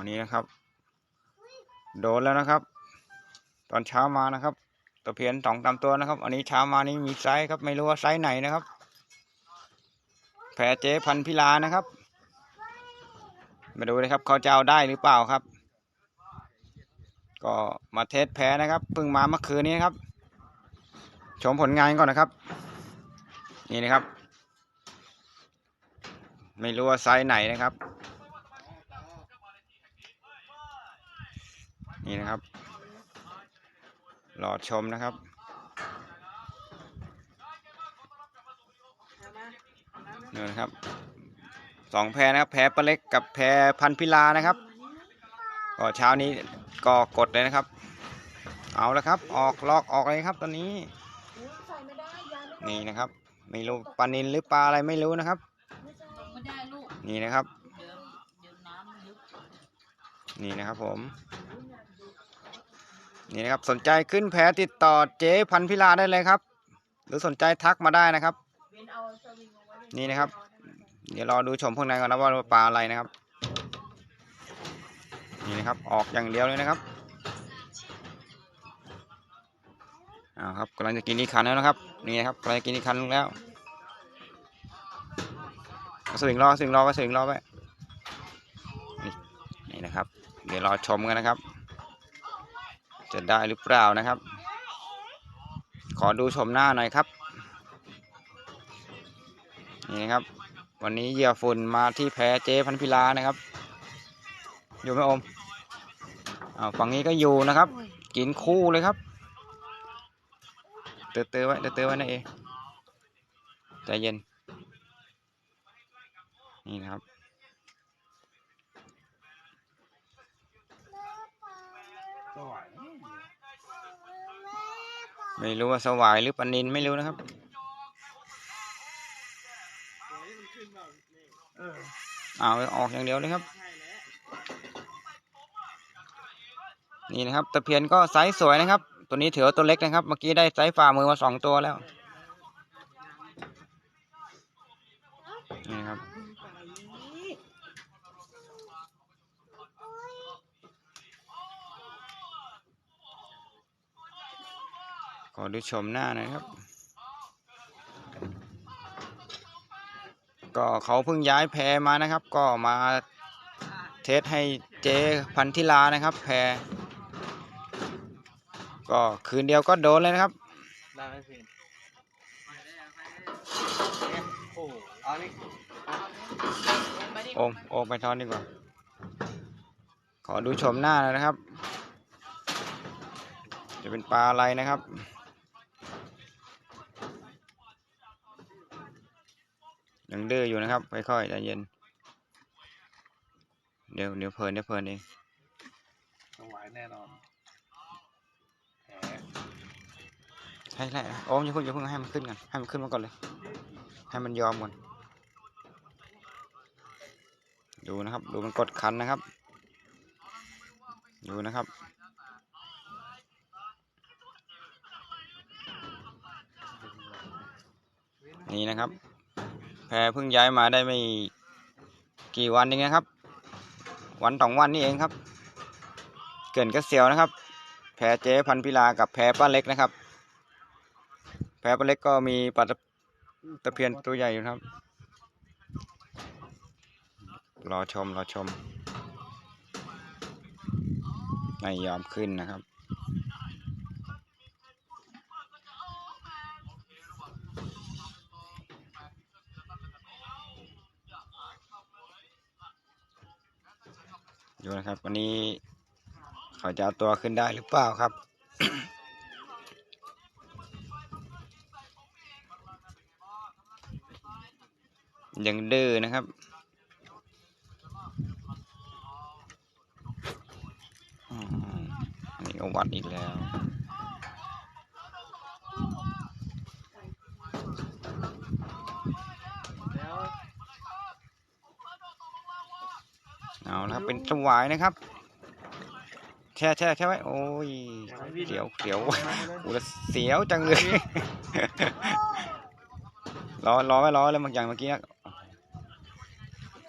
อันนี้นะครับ โดนแล้วนะครับ ตอนเช้ามานะครับตะเพียนสองตามตัวนะครับ อันนี้เช้ามานี้มีไซส์ครับ ไม่รู้ว่าไซส์ไหนนะครับ แผลเจ๊พันพิลานะครับ มาดูเลยครับเขาจะเอาได้หรือเปล่าครับ ก็มาเทสแพ้นะครับเพิ่งมาเมื่อคืนนี้ครับ ชมผลงานก่อนนะครับ นี่นะครับ ไม่รู้ว่าไซส์ไหนนะครับ นี่นะครับ รอชมนะครับนี่นะครับสองแพรนะครับแพรปลาเล็กกับแพรพันพิลานะครับก็เช้านี้ก็กดเลยนะครับ เอาแล้วครับ ออกลอกออกเลยครับตอนนี้ นี่นะครับไม่รู้ปลานินหรือปลาอะไรไม่รู้นะครับ นี่นะครับ นี่นะครับผม นี่นะครับสนใจขึ้นแพติดต่อเจ๊พันพิลาได้เลยครับ หรือสนใจทักมาได้นะครับ นี่นะครับ เดี๋ยวรอดูชมพวกนั้นก่อนนะว่าปลาอะไรนะครับ นี่นะครับออกอย่างเดียวเลยนะครับอ้าวครับกำลังจะกินอีกคันแล้วนะครับนี่นะครับกำลังจะกินอีกคันแล้วเอาสวิงรอสวิงรอก็สวิงรอไว้นี่นี่นะครับ เดี๋ยวรอชมกันนะครับ จะได้หรือเปล่านะครับ ขอดูชมหน้าหน่อยครับ นี่ครับ วันนี้เหยื่อฝุ่นมาที่แพ้เจพันพิลานะครับ อยู่ไหมอมอ้าวฝั่งนี้ก็อยู่นะครับ กินคู่เลยครับ เตือเตือไว้เตือเตือไว้นะเอใจเย็น นี่นะครับ ไม่รู้ว่าสวายหรือปนินไม่รู้นะครับเอาออกอย่างเดียวเลยครับ นี่นะครับตะเพียนก็ไซส์สวยนะครับ ตัวนี้ถือตัวเล็กนะครับ เมื่อกี้ได้ไซส์ฝ่ามือมาสองตัวแล้ว นี่ครับ ขอดูชมหน้าหน่อยครับ ก็เขาเพิ่งย้ายแพรมานะครับ ก็มาเทสให้เจพันธิลานะครับ แพรก็คืนเดียวก็โดนเลยนะครับได้ไหมพี่โอ้เอานี่ไปดิโอมโอมไปทอนดีกว่า ขอดูชมหน้าหน่อยนะครับ จะเป็นปลาอะไรนะครับ ยังดื้ออยู่นะครับ ค่อยๆใจเย็น เดี๋ยวเดี๋ยวเพลินเดี๋ยวเพลินเองสวายแน่นอนแผลใช่ใช่โอมอย่าเพิ่งอย่าเพิ่งให้มันขึ้นกันให้มันขึ้นมาก่อนเลย ให้มันยอมก่อน ดูนะครับ ดูมันกดคันนะครับ ดูนะครับนี่นะครับ แพเพิ่งย้ายมาได้ไม่กี่วันเองนะครับ วันสองวันนี่เองครับ เกินก็เสียวนะครับ แพเจ๊พันพิลากับแพป้าเล็กนะครับ แพป้าเล็กก็มีปลาตะตะเพียนตัวใหญ่อยู่ครับ รอชมรอชม ไม่ยอมขึ้นนะครับ ดูนะครับ วันนี้เขาจะเอาตัวขึ้นได้หรือเปล่าครับ ยังดื้อนะครับอันนี้ก็วัดอีกแล้ว เอาละครับเป็นสวายนะครับ แช่แช่แช่ไว้ โอ้ยเสียวเสียวโอ้ยเสียวจังเลยรอรอไว้รอเลยบางอย่างเมื่อกี้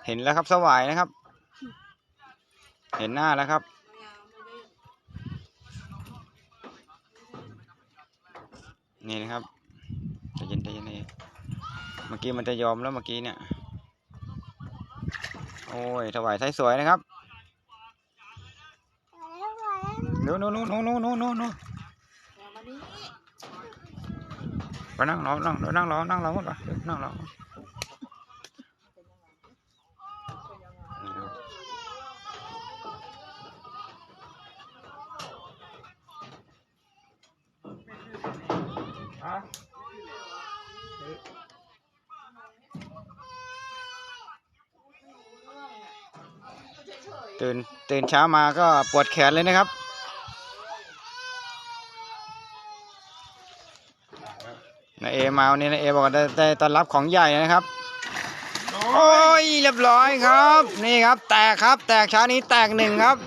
เห็นแล้วครับสวายนะครับ เห็นหน้าแล้วครับนี่นะครับใจเย็นใจเย็นเมื่อกี้มันจะยอมแล้วเมื่อกี้เนี่ย โอ้ยถวายไทยสวยนะครับโน้นโน้นโน้นโน้นโน้นโน้นโน้นโน้นไปนั่งรอนั่งเดี๋ยวนั่งรอนั่งรอหมดปะเดี๋ยวนั่งรอนี่ดู ตื่นตื่นเช้ามาก็ปวดแขนเลยนะครับ นาเอมาวันนี้นาเอบอกว่าได้ได้ต้อนรับของใหญ่นะครับ โอ้ยเรียบร้อยครับ นี่ครับ แตกครับ แตกเช้านี้แตกหนึ่งครับ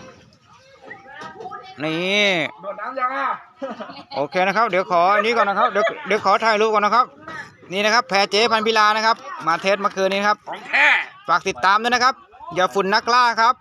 นี่ โดดน้ำยังอะโอเคนะครับ เดี๋ยวขออันนี้ก่อนนะครับ เดี๋ยวเดี๋ยวขอถ่ายรูปก่อนนะครับ นี่นะครับแพรเจ๊พันพิลานะครับ มาเทสเมื่อคืนนี้ครับ ของแท้ฝากติดตามด้วยนะครับ อย่าฝุ่นนักล่าครับ